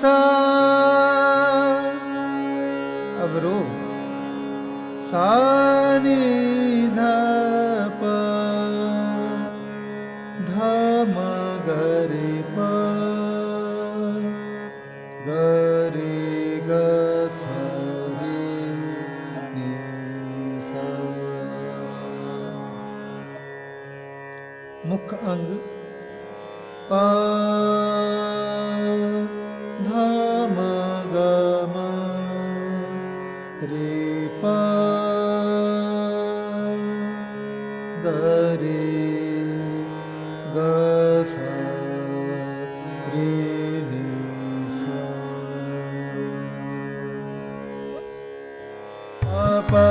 ਨੀ ਸਾ ਅਬਰੋ ਸਾ ਨੀ ਧ ਪ। ਧ ਮ ਸ ਨੀ ਸਾ। ਮੁੱਖ ਅੰਗ ਪ Bye.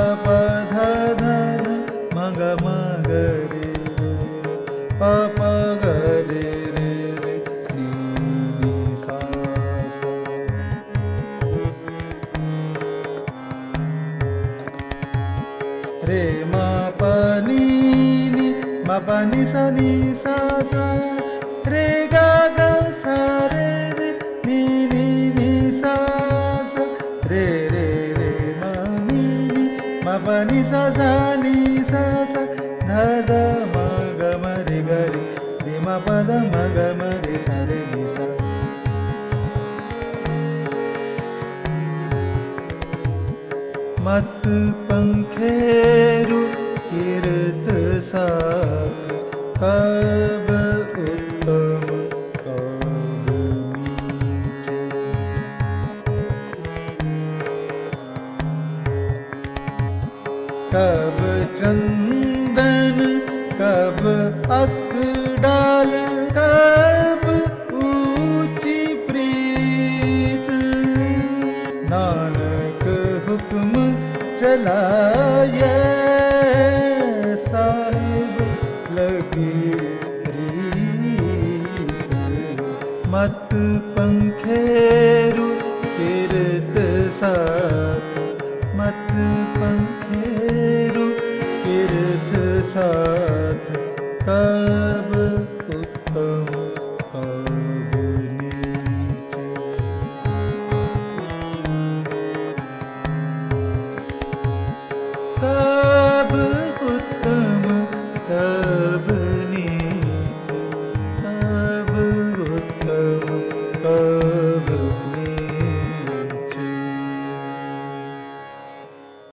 रे म प नी नी म प नि सा सा सा रे ग सा रे रे नी सा सा रे रे रे म नी नी म प नि सा सा नि सा सा ध ध म म रे ग रे म प ध म ग म ਮਤ ਪੰਖੇਰੂ ਕਿਰਤ ਸਾਥ ਕਬ ਉਤਮ ਕਬ ਨੀਚ ਕਬ ਚੰਦ ਲਾਏ ਸਾਹਿਬ ਲਗੀ ਰੀਤ। ਮਤ ਪੰਖੇਰੂ ਕਿਰਤ ਸਾਥ। ਮਤ ਪੰਖੇਰੂ ਕਿਰਤ ਸਾਥ। ਕਰ